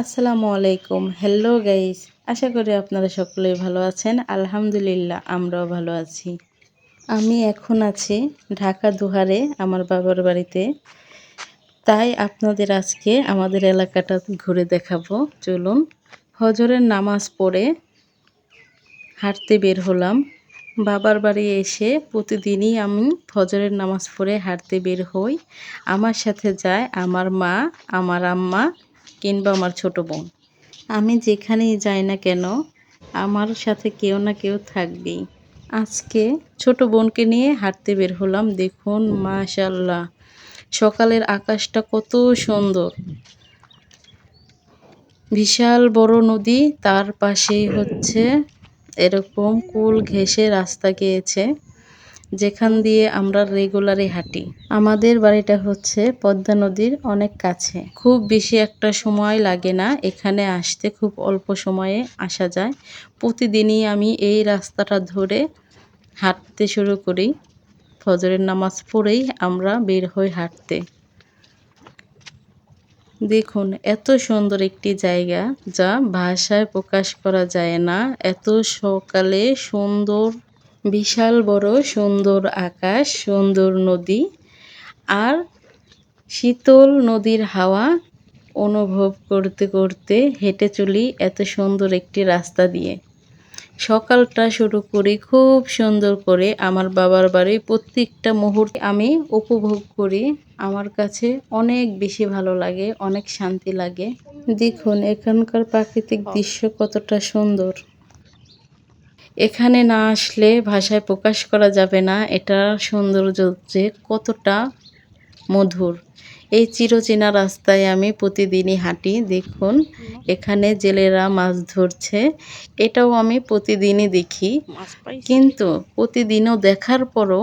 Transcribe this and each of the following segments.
আসসালামু আলাইকুম। Hello guys আশা করি আপনারা সকলেই ভালো আছেন। আলহামদুলিল্লাহ, আমরাও ভালো আছি। আমি এখন আছি ঢাকা দুহারে, আমার বাবার বাড়িতে। তাই আপনাদের আজকে আমাদের এলাকাটা ঘুরে দেখাবো। চলুন, হজরের নামাজ পড়ে হাঁটতে বের হলাম। বাবার বাড়ি এসে প্রতিদিনই আমি ফজরের নামাজ পড়ে হাঁটতে বের হই। আমার সাথে যায় আমার মা, আমার আম্মা কিংবা আমার ছোট বোন। আমি যেখানেই যাই না কেন, আমার সাথে কেউ না কেউ থাকবেই। আজকে ছোট বোনকে নিয়ে হাঁটতে বের হলাম, দেখুন মাশাল্লাহ সকালের আকাশটা কত সুন্দর। বিশাল বড় নদী, তার পাশেই হচ্ছে এরকম কুল ঘেঁষে রাস্তা গিয়েছে। যেখান দিয়ে আমরা রেগুলারই হাঁটি। আমাদের বাড়িটা হচ্ছে পদ্মা নদীর অনেক কাছে। খুব বেশি একটা সময় লাগে না এখানে আসতে, খুব অল্প সময়ে আসা যায়। প্রতিদিনই আমি এই রাস্তাটা ধরে হাঁটতে শুরু করি। ফজরের নামাজ পড়েই আমরা বের হই হাঁটতে। দেখুন, এত সুন্দর একটি জায়গা যা ভাষায় প্রকাশ করা যায় না। এত সকালে সুন্দর বিশাল বড় সুন্দর আকাশ, সুন্দর নদী আর শীতল নদীর হাওয়া অনুভব করতে করতে হেঁটে চলি এত সুন্দর একটি রাস্তা দিয়ে। সকালটা শুরু করি খুব সুন্দর করে। আমার বাবার বাড়ি প্রত্যেকটা মুহূর্তে আমি উপভোগ করি। আমার কাছে অনেক বেশি ভালো লাগে, অনেক শান্তি লাগে। দেখুন, এখানকার প্রাকৃতিক দৃশ্য কতটা সুন্দর। এখানে না আসলে ভাষায় প্রকাশ করা যাবে না। এটার সৌন্দর্য যে কতটা মধুর। এই চিরচেনা রাস্তায় আমি প্রতিদিনই হাঁটি। দেখুন এখানে জেলেরা মাছ ধরছে। এটাও আমি প্রতিদিনই দেখি। কিন্তু প্রতিদিনও দেখার পরও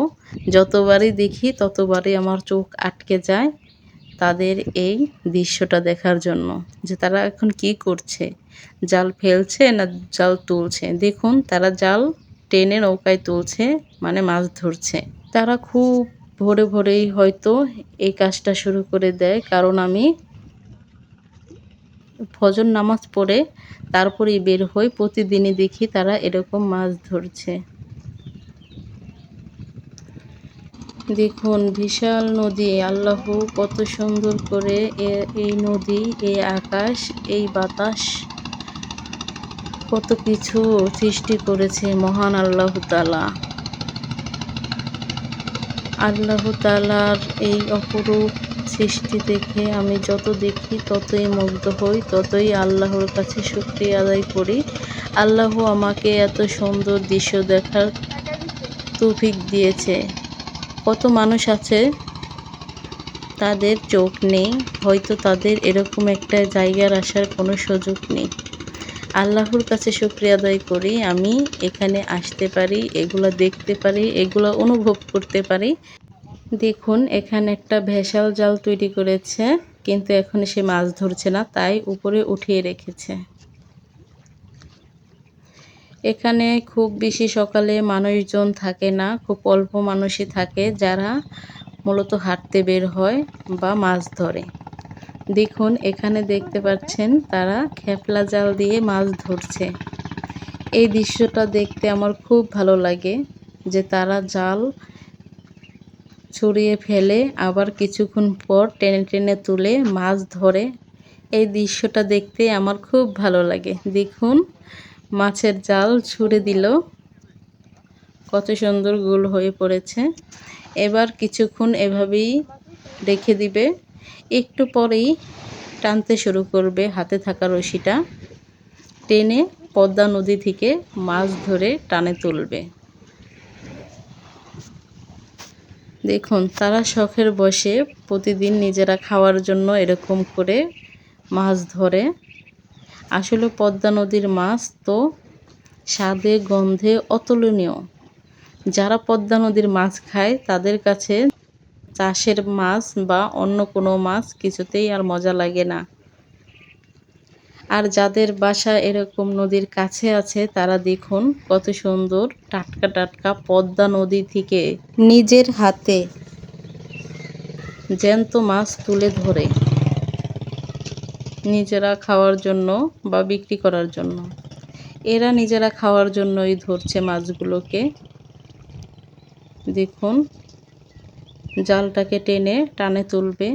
যতবারই দেখি ততবারই আমার চোখ আটকে যায়। তাদের এই দৃশ্যটা দেখার জন্য যে তারা এখন কি করছে? জাল ফেলছে না জাল তুলছে? দেখুন, তারা জাল টেনে নৌকায় তুলছে মানে মাছ ধরছে। তারা খুব ভোরে ভোরেই হয়তো এই কাজটা শুরু করে দেয়। কারণ আমি ফজর নামাজ পড়ে তারপরেই বের হই। প্রতিদিনই দেখি তারা এরকম মাছ ধরছে। দেখুন, বিশাল নদী। আল্লাহ কত সুন্দর করে এই নদী, এই আকাশ, এই বাতাস কত কিছু সৃষ্টি করেছে মহান আল্লাহ তালা আল্লাহ তালার এই অপরূপ সৃষ্টি দেখে আমি যত দেখি ততই মুগ্ধ হই, ততই আল্লাহর কাছে শুক্রিয়া আদায় করি। আল্লাহ আমাকে এত সুন্দর দৃশ্য দেখার তৌফিক দিয়েছে। কত মানুষ আছে, তাদের চোখ নেই, হয়তো তাদের এরকম একটা জায়গার আসার কোনো সুযোগ নেই। আল্লাহর কাছে শুক্রিয়া আদায় করি, আমি এখানে আসতে পারি, এগুলো দেখতে পারি, এগুলো অনুভব করতে পারি। দেখুন, এখানে একটা ভেসাল জাল তৈরি করেছে, কিন্তু এখন সে মাছ ধরছে না, তাই উপরে উঠিয়ে রেখেছে। এখানে খুব বেশি সকালে মানুষজন থাকে না, খুব অল্প মানুষই থাকে যারা মূলত হাঁটতে বের হয় বা মাছ ধরে। দেখুন, এখানে দেখতে পাচ্ছেন তারা খেপলা জাল দিয়ে মাছ ধরছে। এই দৃশ্যটা দেখতে আমার খুব ভালো লাগে যে তারা জাল ছড়িয়ে ফেলে, আবার কিছুক্ষণ পর টেনে টেনে তুলে মাছ ধরে। এই দৃশ্যটা দেখতে আমার খুব ভালো লাগে। দেখুন মাছের জাল ছুড়ে দিল। কত সুন্দর গোল হয়ে পড়েছে। এবার কিছুক্ষণ এভাবেই রেখে দিবে। একটু পরেই টানতে শুরু করবে হাতে থাকা রশিটা। টেনে পদ্মা নদী থেকে মাছ ধরে টানে তুলবে। দেখুন, তারা শখের বসে প্রতিদিন নিজেরা খাওয়ার জন্য এরকম করে মাছ ধরে। আসলে পদ্মা নদীর মাছ তো স্বাদে, গন্ধে অতুলনীয়। যারা পদ্মা নদীর মাছ খায়, তাদের কাছে চাষের মাছ বা অন্য কোনো মাছ কিছুতেই আর মজা লাগে না। আর যাদের বাসা এরকম নদীর কাছে আছে, তারা দেখুন কত সুন্দর টাটকা টাটকা পদ্মা নদী থেকে নিজের হাতে জ্যান্ত মাছ তুলে ধরে। নিজেরা খাওয়ার জন্য বা বিক্রি করার জন্য। এরা নিজেরা খাওয়ার জন্যই ধরছে মাছগুলোকে। দেখুন, জালটাকে টেনে টানে তুলবে।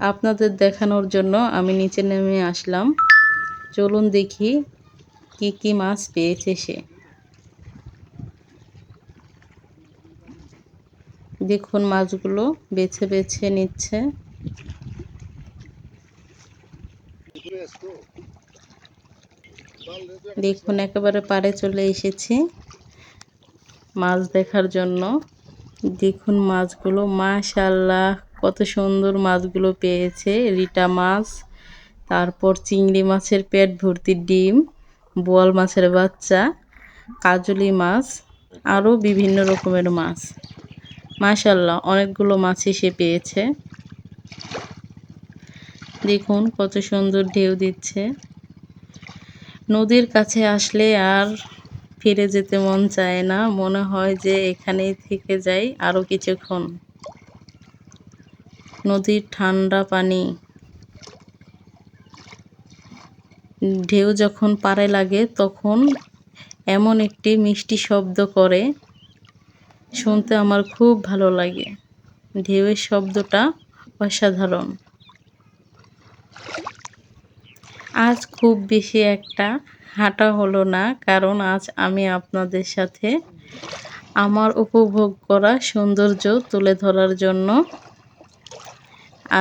আপনাদের দেখানোর জন্য আমি নিচে নেমে আসলাম। চলুন দেখি কি কি মাছ পেয়েছে সে। দেখুন, মাছগুলো বেছে বেছে নিচ্ছে। দেখুন, একেবারে পাড়ে চলে এসেছি মাছ দেখার জন্য। দেখুন মাছগুলো মাশাল্লাহ কত সুন্দর মাছগুলো পেয়েছে, রিটা মাছ, তারপর চিংড়ি মাছের পেট ভর্তি ডিম, বোয়াল মাছের বাচ্চা, কাজলি মাছ, আরও বিভিন্ন রকমের মাছ। মাশাল্লাহ অনেকগুলো মাছই সে পেয়েছে। দেখুন কত সুন্দর ঢেউ দিচ্ছে। নদীর কাছে আসলে আর ফিরে যেতে মন চায় না। মনে হয় যে এখানেই থেকে যাই আরও কিছুক্ষণ। নদীর ঠান্ডা পানি। ঢেউ যখন পারে লাগে তখন এমন একটি মিষ্টি শব্দ করে। শুনতে আমার খুব ভালো লাগে। ঢেউয়ের শব্দটা অসাধারণ। আজ খুব বেশি একটা হাঁটা হলো না, কারণ আজ আমি আপনাদের সাথে আমার উপভোগ করা সৌন্দর্য তুলে ধরার জন্য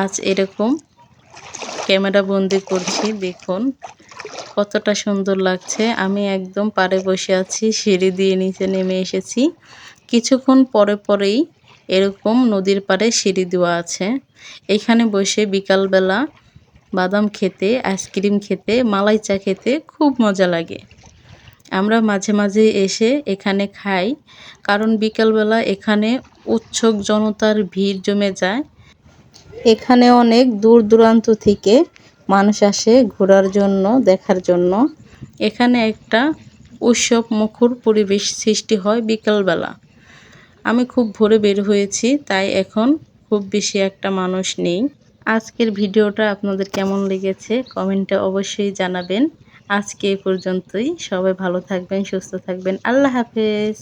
আজ এরকম ক্যামেরা বন্দি করছি। দেখুন কতটা সুন্দর লাগছে। আমি একদম পাড়ে বসে আছি, সিঁড়ি দিয়ে নিচে নেমে এসেছি। কিছুক্ষণ পরে পরেই এরকম নদীর পাড়ে সিঁড়ি দেওয়া আছে। এখানে বসে বিকালবেলা বাদাম খেতে, আইসক্রিম খেতে, মালাই চা খেতে খুব মজা লাগে। আমরা মাঝে মাঝে এসে এখানে খাই, কারণ বিকালবেলা এখানে উৎসুক জনতার ভিড় জমে যায়। এখানে অনেক দূর দূরান্ত থেকে মানুষ আসে ঘোরার জন্য, দেখার জন্য। এখানে একটা উৎসব মুখর পরিবেশ সৃষ্টি হয় বিকালবেলা। আমি খুব ভোরে বের হয়েছি, তাই এখন খুব বেশি একটা মানুষ নেই। আজকের ভিডিওটা আপনাদের কেমন লেগেছে কমেন্টে অবশ্যই জানাবেন। আজকে এ পর্যন্তই। সবাই ভালো থাকবেন, সুস্থ থাকবেন। আল্লাহ হাফেজ।